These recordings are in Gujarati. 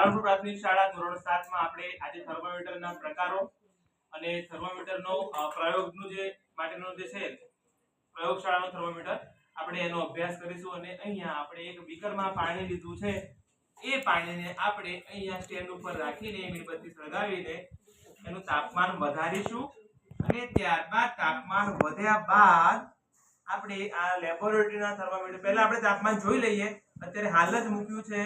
પાલનપુર પ્રાથમિક શાળા ધોરણ સાતમાં આપણે આજે થર્મોમીટરના પ્રકારો અને થર્મોમીટરનો પ્રયોગનું જે માટેનો જે છે, પ્રયોગશાળાનો થર્મોમીટર, આપણે એનો અભ્યાસ કરીશું અને અહીંયા આપણે એક બીકરમાં પાણી લીધું છે. એ પાણીને આપણે અહીંયા સ્ટેન્ડ ઉપર રાખીને મીણબત્તી સળગાવીને એનું તાપમાન વધારીશું અને ત્યારબાદ તાપમાન વધ્યા બાદ આપણે આ લેબોરેટરીના થર્મોમીટર, પહેલા આપણે તાપમાન જોઈ લઈએ. અત્યારે હાલ જ મૂક્યું છે.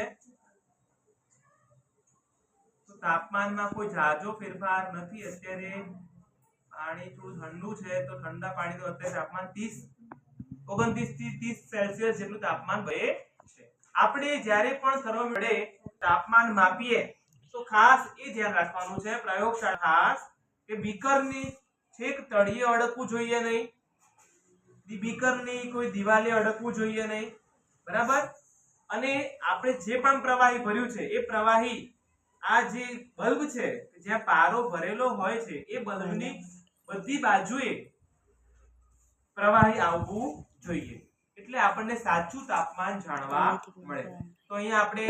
તો તાપમાનમાં કોઈ ઝાઝો ફેરફાર નથી. અત્યારે પાણી થોડું ઠંડુ છે તો ઠંડા પાણીનું અત્યારે તાપમાન 30 29 થી 30 સેલ્સિયસ જેટલું તાપમાન વહે છે. આપણે જ્યારે પણ થર્મોમીટરે તાપમાન માપીએ, તો ખાસ એ ધ્યાન રાખવાનું છે, પ્રયોગશાળા ખાસ, કે બીકરની છેક તળિયે અડકવું જોઈએ નહીં. બીકરની કોઈ દિવાલે અડકવું જોઈએ નહીં. બરાબર? અને આપણે જે પણ પ્રવાહી ભર્યું છે, એ પ્રવાહી આ જે બલ્બ છે જ્યાં પારો ભરેલો હોય છે એ બલ્બની બધી બાજુએ પ્રવાહી આવવું જોઈએ. એટલે આપણને સાચું તાપમાન જાણવા મળે. તો અહીંયા આપણે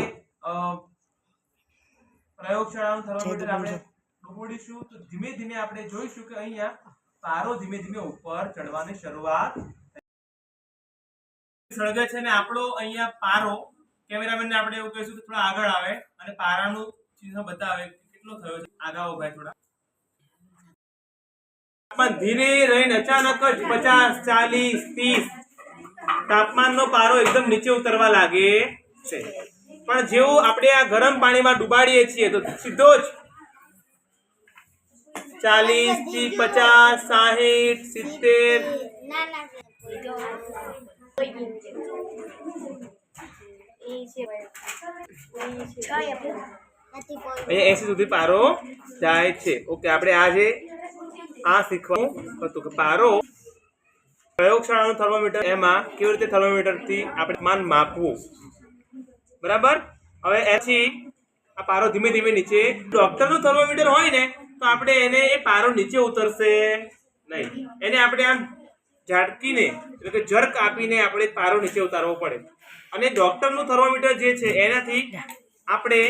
પ્રયોગશાળાનું થર્મોમીટર આપણે ડૂબોડીશું. તો ધીમે ધીમે આપણે જોઈશું કે અહીંયા પારો ધીમે ધીમે ઉપર ચડવાની શરૂઆત સળગે છે ને આપણો અહીંયા પારો. કેમેરામેનને આપણે એવું કહીશું કે થોડા આગળ આવે અને પારાનું ચિહ્ન બતાવે કેટલો થયો છે? આગાઓ ભાઈ થોડા. પણ ધીરે રહીને અચાનક જ પચાસ, ચાલીસ, ત્રીસ. તાપમાનનો પારો એકદમ નીચે ઉતરવા લાગે છે. પણ જેવું આપણે આ ગરમ પાણીમાં ડુબાડીએ છીએ તો સીધો જ ચાલીસથી પચાસ, સાહીઠ, સિત્તેર. છે. અહીંયા એસી સુધી પારો જાય છે. ઓકે, આપણે આજે આ શીખવાનું હતું કે પારો પ્રયોગશાળાનું થર્મોમીટર એમાં કેવી રીતે થર્મોમીટરથી આપણે માન માપવું? બરાબર? હવે એથી આ પારો ધીમે ધીમે નીચે, ડોક્ટરનું થર્મોમીટર હોય ને, તો આપણે એને એ પારો નીચે ઉતરશે નહીં. એને આપણે આમ ઝાટકીને, એટલે કે જર્ક આપીને આપણે પારો નીચે ઉતારવો પડે. અને ડોક્ટરનું થર્મોમીટર જે છે, એનાથી આપણે